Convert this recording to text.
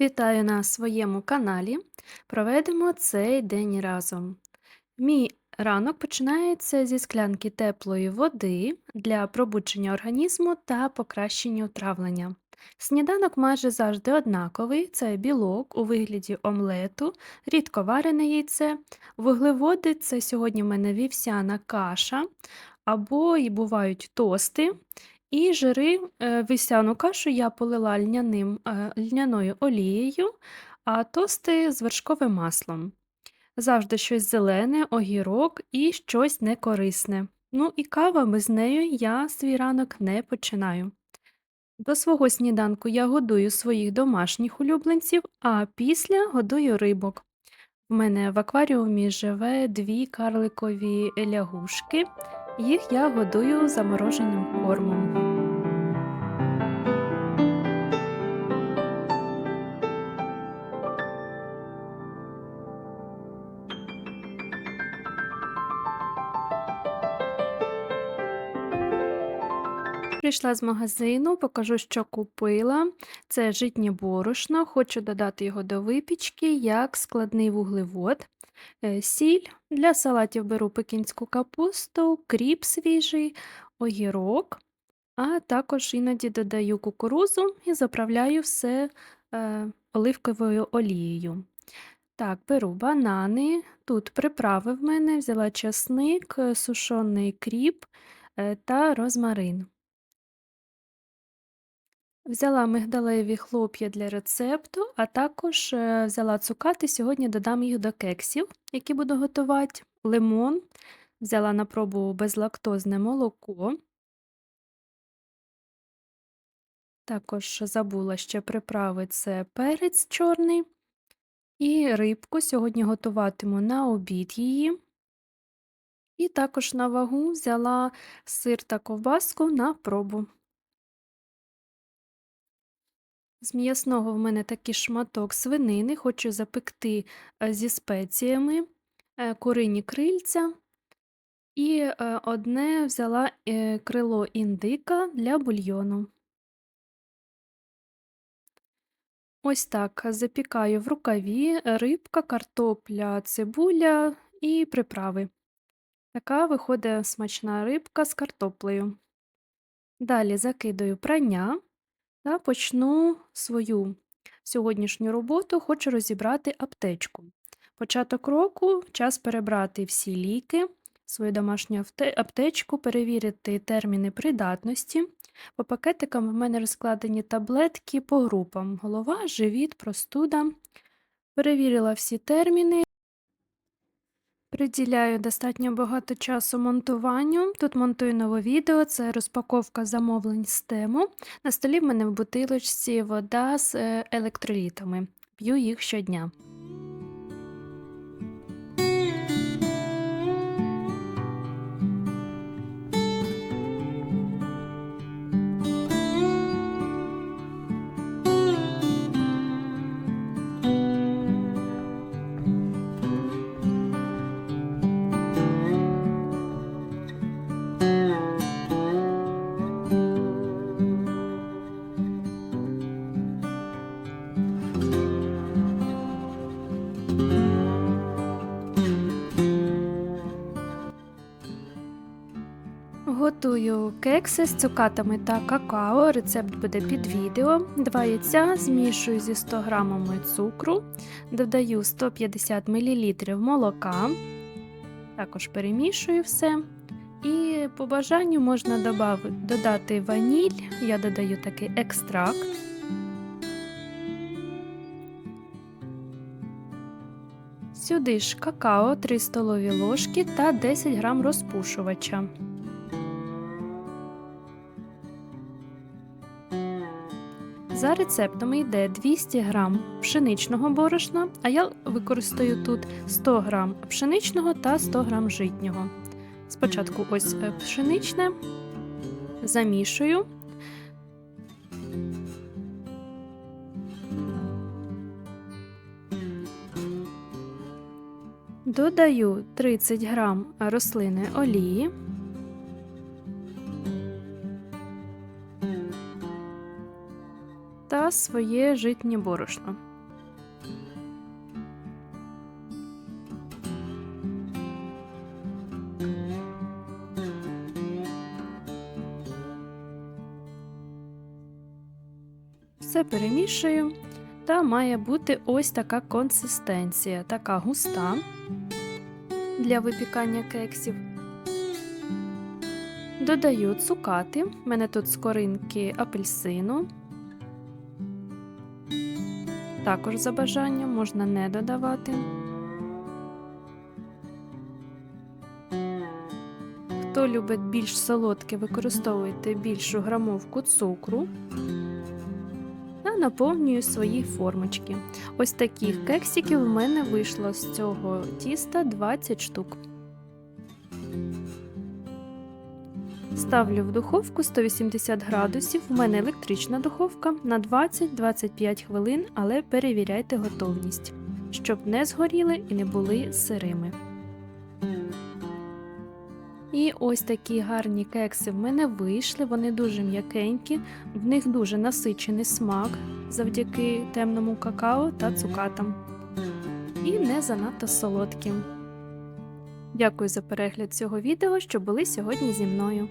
Вітаю на своєму каналі. Проведемо цей день разом. Мій ранок починається зі склянки теплої води для пробудження організму та покращення травлення. Сніданок майже завжди однаковий: це білок у вигляді омлету, рідко варене яйце, вуглеводи це сьогодні в мене вівсяна каша, або і бувають тости. І жири, е, вівсяну кашу я полила льняним, е, льняною олією, а тости з вершковим маслом. Завжди щось зелене, огірок і щось некорисне. Ну і кава без неї я свій ранок не починаю. До свого сніданку я годую своїх домашніх улюбленців, а після годую рибок. У мене в акваріумі живе дві карликові лягушки. Їх я годую замороженим кормом. Прийшла з магазину, покажу, що купила. Це житнє борошно, хочу додати його до випічки як складний вуглевод. Е, Сіль для салатів беру пекінську капусту, кріп свіжий, огірок, а також іноді додаю кукурузу і заправляю все е, оливковою олією. Так, беру банани. Тут приправи в мене, взяла часник, е, сушений кріп е, та розмарин. Взяла мигдалеві хлоп'я для рецепту, а також е, взяла цукати. Сьогодні додам їх до кексів, які буду готувати. Лимон, взяла на пробу безлактозне молоко. Також забула ще приправи це перець чорний і рибку. Сьогодні готуватиму на обід її. І також на вагу взяла сир та ковбаску на пробу. З м'ясного в мене такий шматок свинини, хочу запекти е, зі спеціями, е, курині крильця і е, одне взяла крило індика для бульйону. Ось так запікаю в рукаві рибка, картопля, цибуля і приправи. Така виходить смачна рибка з картоплею. Далі закидаю прання. Та почну свою сьогоднішню роботу, хочу розібрати аптечку. Початок року час перебрати всі ліки, свою домашню аптечку, перевірити терміни придатності. По пакетикам в мене розкладені таблетки по групам: голова, живіт, простуда. Перевірила всі терміни. Приділяю достатньо багато часу монтуванню. Тут монтую нове відео, це розпаковка замовлень з тему. На столі в мене в бутилочці вода з е, електролітами. П'ю їх щодня. Готую кекси з цукатами та какао. Рецепт буде під відео. Два яйця змішую зі 100 г цукру, додаю 150 мл молока, також перемішую все. І по бажанню можна додати ваніль, я додаю такий екстракт. Сюди ж какао 3 столові ложки та 10 г розпушувача. За рецептом йде 200 г пшеничного борошна, а я використаю тут 100 г пшеничного та 100 г житнього. Спочатку ось е, пшеничне, замішую. Додаю 30 г рослини олії. своє житнє борошно. Все перемішую, та має бути ось така консистенція, така густа для випікання кексів. Додаю цукати, в мене тут скоринки апельсину, також за бажанням можна не додавати. Хто любить більш солодке, використовуйте більшу грамовку цукру та наповнюю свої формочки. Ось таких кексиків в мене вийшло з цього тіста 20 штук. Ставлю в духовку 180 градусів. У мене електрична духовка на 20-25 хвилин, але перевіряйте готовність, щоб не згоріли і не були сирими. І ось такі гарні кекси в мене вийшли. Вони дуже м'якенькі, в них дуже насичений смак завдяки темному какао та цукатам. І не занадто солодкі. Дякую за перегляд цього відео, що були сьогодні зі мною.